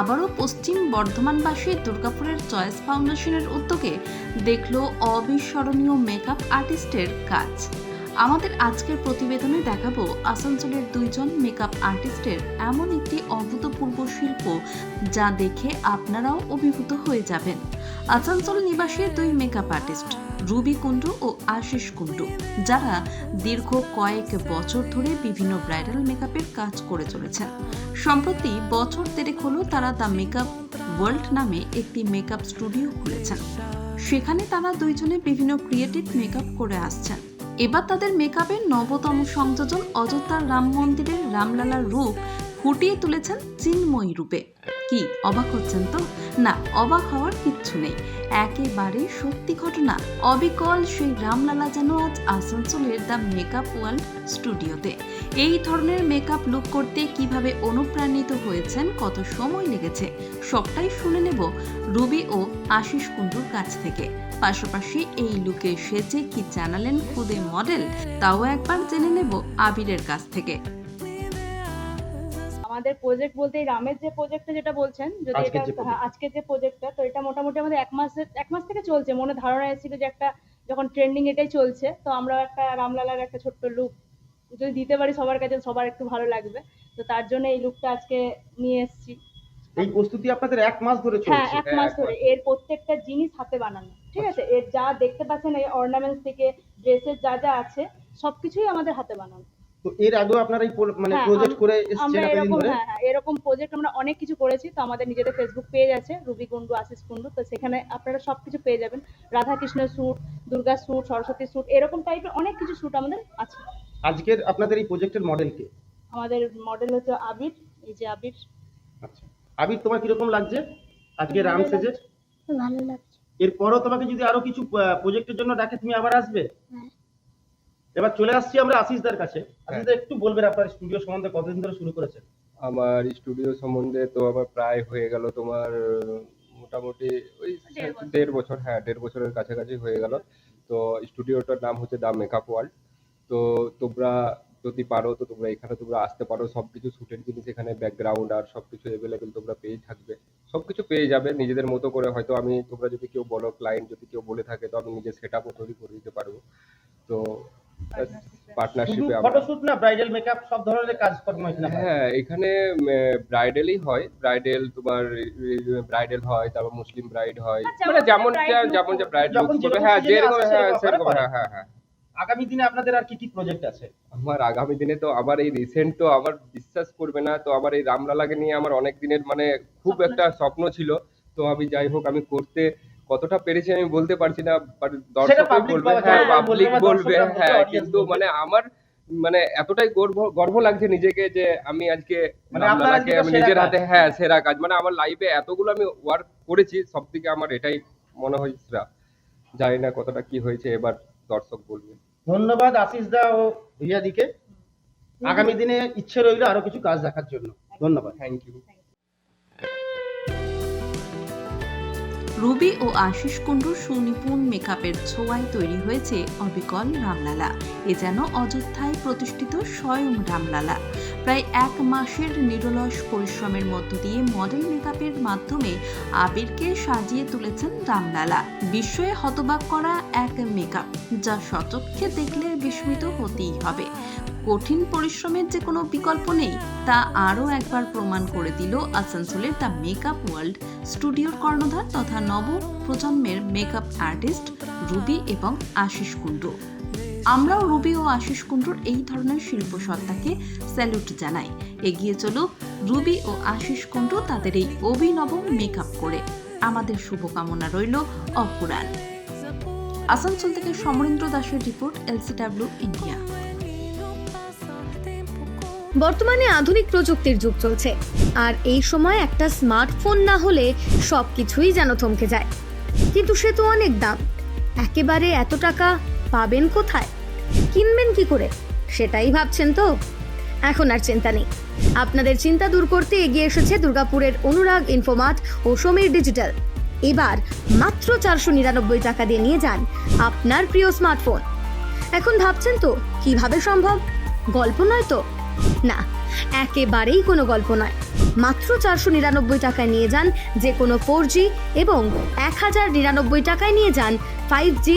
আবারও পশ্চিম বর্ধমানবাসী দুর্গাপুরের চয়েস ফাউন্ডেশনের উদ্যোগে দেখল অবিস্মরণীয় মেকআপ আর্টিস্টের কাজ। আমাদের আজকের প্রতিবেদনে দেখাবো আসানসোলের দুইজন মেকআপ আর্টিস্টের এমন একটি অভূতপূর্ব শিল্প যা দেখে আপনারাও অভিভূত হয়ে যাবেন। আসানসোল নিবাসী দুই মেকআপ আর্টিস্ট রুবি কুণ্ডু ও আশিস কুণ্ডু, যারা দীর্ঘ কয়েক বছর ধরে বিভিন্ন ব্রাইডাল মেকআপের কাজ করে চলেছেন। সম্প্রতি বছর দেড়েক হলো তারা দ্য মেকআপ ওয়ার্ল্ড নামে একটি মেকআপ স্টুডিও খুলেছেন। সেখানে তারা দুইজনে বিভিন্ন ক্রিয়েটিভ মেকআপ করে আসছেন। এবার তাদের মেকআপের নবতম সংযোজন অযোধ্যার রাম মন্দিরের রামলালার রূপ ফুটিয়ে তুলেছেন চিন্ময়ী রূপে। কি, অবাক হচ্ছেন তো? না, অবাক হওয়ার কিচ্ছু নেই। একেবারে সত্যি ঘটনা। অবিকল সেই রামলালা যেন আজ আসানসোলের দ্য মেকআপ ওয়ার্ল্ড স্টুডিওতে। এই ধরনের মেকআপ লুক করতে কীভাবে অনুপ্রাণিত হয়েছেন, কত সময় লেগেছে, সবটাই শুনে নেব রুবি ও আশিস কুণ্ডুর কাছ থেকে। পাশাপাশি এই লুকে সেজে কি জানালেন খুদে মডেল, তাও একবার জেনে নেব আবিরের কাছ থেকে। আমাদের প্রজেক্ট বলতে এই রামের যে প্রজেক্টটা যেটা বলছেন যদি এটা। হ্যাঁ, আজকের যে প্রজেক্টটা তো এটা মোটামুটি আমাদের এক মাসের এক মাস থেকে চলছে। মনে ধারণা এসেছিল যে একটা যখন ট্রেন্ডিং এটাই চলছে তো আমরা একটা রামলালার একটা ছোট্ট লুক যদি দিতে পারি সবার কাছে সবার একটু ভালো লাগবে। তো তার জন্য এই লুকটা আজকে নিয়ে এসেছি। এই প্রস্তুতি আপনাদের এক মাস ধরে চলছে। হ্যাঁ এক মাস ধরে। এর প্রত্যেকটা জিনিস হাতে বানানো। ঠিক আছে? এর যা দেখতে পাচ্ছেন এই অর্নামেন্টস থেকে ড্রেসের যা যা আছে সবকিছুই আমাদের হাতে বানানো। তো এর আগেও আপনারা এই মানে হ্যাঁ, প্রজেক্ট করে এসেছেন এতদিন এরকম ধরে? হ্যাঁ হ্যাঁ এরকম প্রজেক্ট আমরা অনেক কিছু করেছি। তো আমাদের নিজেদের ফেসবুক পেজ আছে রুবি কুন্ডু আশিস কুন্ডু তো সেখানে আপনারা সবকিছু পেয়ে যাবেন। রাধা কৃষ্ণের suit Durga suit Saraswati suit এরকম টাইপের অনেক কিছু স্যুট আমাদের আছে। আজকের আপনাদের এই প্রজেক্টের মডেল কে? আমাদের মডেল হচ্ছে আবির এই যে আবির। আচ্ছা। আবির তোমার কীরকম লাগছে আজকে রাম সেজে ভালো লাগছে। এরপরও তোমাকে যদি আরও কিছু প্রজেক্টের জন্য ডাকে তুমি আবার আসবে? হ্যাঁ। এবার চলে আসছি আমরা আশিসদার কাছে। আশিসদা একটু বলবেন আপনার স্টুডিও সম্বন্ধে কতদিন ধরে শুরু করেছেন? আমার স্টুডিও সম্বন্ধে তো আমার প্রায় হয়ে গেল তোমার মোটামুটি ওই দেড় বছর। হ্যাঁ দেড় বছরের কাছাকাছি হয়ে গেল। তো স্টুডিওটার নাম হচ্ছে দা মেকআপ ওয়ার্ল্ড তো তোমরা যদি পারো তো তোমরা এখানে তোমরা আসতে পারো। সবকিছু শুটের জিনিস এখানে ব্যাকগ্রাউন্ড আর সবকিছু অ্যাভেলেবেল তোমরা পেয়ে থাকবে। সবকিছু পেয়ে যাবে নিজেদের মতো করে হয়তো আমি তোমরা যদি কেউ বলো ক্লায়েন্ট যদি কেউ বলে থাকে তো আমি নিজের সেট আপও তৈরি করে দিতে পারব। তো পার্টনারশিপে ফটোশুট না ব্রাইডাল মেকআপ সব ধরনের কাজ কর্ম এখানে হ্যাঁ এখানে ব্রাইডালই হয়। ব্রাইডাল তোমার ব্রাইডাল হয় তারপর মুসলিম ব্রাইড হয়। আচ্ছা, মানে যেমন যেমন যেমন যে ব্রাইড যখন লুক করবে হ্যাঁ যেরকম হ্যাঁ সেরকম হ্যাঁ। হ্যাঁ হ্যাঁ আগামী দিনে আপনাদের আর কি কি প্রজেক্ট আছে? আমার আগামী দিনে তো আমার এই রিসেন্ট তো আমার বিশ্বাস করবে না। তো আমার এই রামলালাকে নিয়ে আমার অনেক দিনের মানে খুব একটা স্বপ্ন ছিল। তো আমি যাই হোক আমি করতে কতটা পেরেছি আমি বলতে পারছি না বাট সেটা বলবে হ্যাঁ পাবলিক বলবে হ্যাঁ কিন্তু মানে আমার মানে এতটাই গর্ব গর্ব লাগছে নিজেকে যে আমি আজকে মানে আপনার রামলালাকে আজকে আমি নিজের হাতে হ্যাঁ সেরা কাজ মানে আমার লাইফে এতগুলো আমি ওয়ার্ক করেছি সব থেকে আমার এটাই মনে হয় সেরা। জানি না কতটা কি হয়েছে এবার দর্শক বলবে ধন্যবাদ আশিস দা ও রিয়াদিকে আগামী দিনে ইচ্ছে রইল আরও কিছু কাজ দেখার জন্য। ধন্যবাদ। থ্যাংক ইউ রুবি ও আশিস কুণ্ডুর সুনিপুণ মেকআপের ছোঁয়ায় তৈরি হয়েছে অবিকল রামলালা। এ যেন অযোধ্যায় প্রতিষ্ঠিত স্বয়ং রামলালা। প্রায় এক মাসের নিরলস পরিশ্রমের মধ্য দিয়ে মডেল মেকআপের মাধ্যমে আবিরকে সাজিয়ে তুলেছেন রামলালা। বিস্ময়ে হতবাক করা এক মেকআপ যা সচক্ষে দেখলে বিস্মিত হতেই হবে। কঠিন পরিশ্রমের যে কোনো বিকল্প নেই, তা আরও একবার প্রমাণ করে দিল আসানসোলের দ্য মেকআপ ওয়ার্ল্ড স্টুডিওর কর্ণধার তথা নব প্রজন্মের মেকআপ আর্টিস্ট রুবি এবং আশিস কুণ্ডু। আমরাও রুবি ও আশিস কুণ্ডুর এই ধরনের শিল্প সত্তাকে স্যালুট জানাই। এগিয়ে চলুক রুবি ও আশিস কুণ্ডু তাদের এই অভিনব মেকআপ করে। আমাদের শুভকামনা রইল অপুরাণ। আসানসোল থেকে সমরেন্দ্র দাসের রিপোর্ট, এলসিডাব্লিউ ইন্ডিয়া। বর্তমানে আধুনিক প্রযুক্তির যুগ চলছে। আর এই সময় একটা স্মার্টফোন না হলে সব কিছুই যেন থমকে যায়। কিন্তু সে তো অনেক দাম। একেবারে এত টাকা পাবেন কোথায়? কিনবেন কি করে? সেটাই ভাবছেন তো? এখন আর চিন্তা নেই। আপনাদের চিন্তা দূর করতে এগিয়ে এসেছে দুর্গাপুরের অনুরাগ ইনফোমার্ট ও সমীর ডিজিটাল এবার মাত্র চারশো নিরানব্বই টাকা দিয়ে নিয়ে যান আপনার প্রিয় স্মার্টফোন এখন ভাবছেন তো, কীভাবে সম্ভব? গল্প নয় তো? না, একেবারেই কোনো গল্প নয়। মাত্র চারশো নিরানব্বই টাকায় নিয়ে যান যে কোনো ফোর জি এবং এক হাজার নিরানব্বই টাকায় নিয়ে যান ফাইভ জি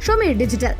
সমীর ডিজিটাল